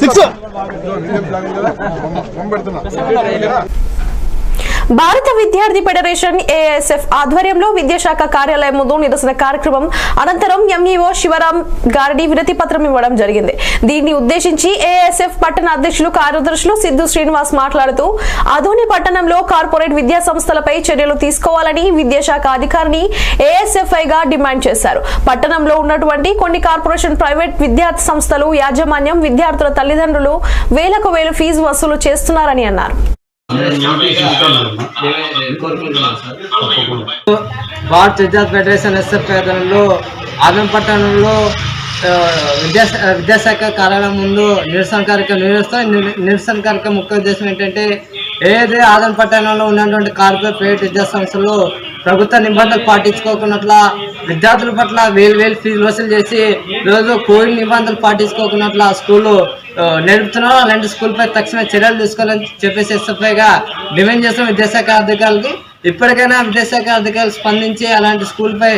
Six భారత విద్యార్థి federation ASF ఆధ్వర్యంలో విద్యాశాఖ కార్యాలయం ముందు నిరసన కార్యక్రమం అనంతరం ఎంఈఓ శివరాం గారిని వినతి పత్రం ఇవ్వడం జరిగింది. దీన్ని ఉద్దేశించి ఏఎస్ఎఫ్ పట్టణ అధ్యక్షులు కార్యదర్శులు సిద్ధు శ్రీనివాస్ మాట్లాడుతూ ఆధోని పట్టణంలో కార్పొరేట్ విద్యా సంస్థలపై చర్యలు తీసుకోవాలని విద్యాశాఖ అధికారిని ఏఎస్ఎఫ్ఐ గా డిమాండ్ చేశారు. పట్టణంలో ఉన్నటువంటి కొన్ని కార్పొరేషన్ ప్రైవేట్ విద్యా సంస్థలు యాజమాన్యం విద్యార్థుల తల్లిదండ్రులు వేలకు వేలు ఫీజు వసూలు చేస్తున్నారని అన్నారు. భారత విద్యార్థి ఫెడరేషన్ ఎస్ఎఫ్ ఆధ్వర్యంలో ఆదం పట్టణంలో విద్యా విద్యాశాఖ కార్యాలయం ముందు నిరసన కార్యక్రమం నిర్వహిస్తాం. నిర- నిరసన కార్యక్రమం ముఖ్య ఉద్దేశం ఏంటంటే ఏదైతే ఆదం పట్టణంలో ఉన్నటువంటి కార్పొరేట్ ప్రైవేట్ విద్యా సంస్థలు ప్రభుత్వ నిబంధనలు పాటించుకోకున్నట్ల విద్యార్థుల పట్ల వేలు వేలు ఫీజులు వసూలు చేసి రోజు కోవిడ్ నిబంధనలు పాటించుకోకున్నట్ల స్కూళ్ళు ఆ, నడుపుతున్నారు అలాంటి స్కూల్పై తక్షణ చర్యలు తీసుకోవాలని చెప్పేసి ఎస్ఎఫ్ఐగా డిమాండ్ చేస్తాం విద్యాశాఖ అధికారులకి. ఇప్పటికైనా విద్యాశాఖ అధికారులు స్పందించి అలాంటి స్కూల్పై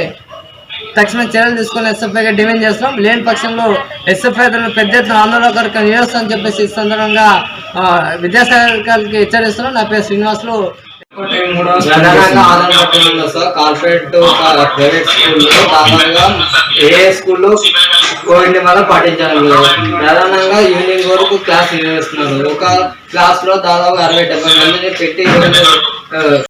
తక్షణ చర్యలు తీసుకొని ఎస్ఎఫ్ఐగా డిమాండ్ చేస్తున్నాం. లేని పక్షంలో ఎస్ఎఫ్ఐ పెద్ద ఎత్తున ఆందోళన కొరకు నియోజకం చెప్పేసి ఈ సందర్భంగా ఆ, విద్యాశాఖ అధికారులకి హెచ్చరిస్తున్నాం. నా పేరు శ్రీనివాసులు. పట్టణంలో సార్. కార్పొరేట్ ప్రైవేట్ స్కూల్లో దాదాపుగా ఏ స్కూల్లో కోవిడ్ నిబంధనలు పాటించడం లేదు ప్రధానంగా ఈవినింగ్ వరకు క్లాస్ నిర్వహిస్తున్నారు ఒక క్లాస్లో దాదాపు అరవై డెబ్బై మందిని పెట్టి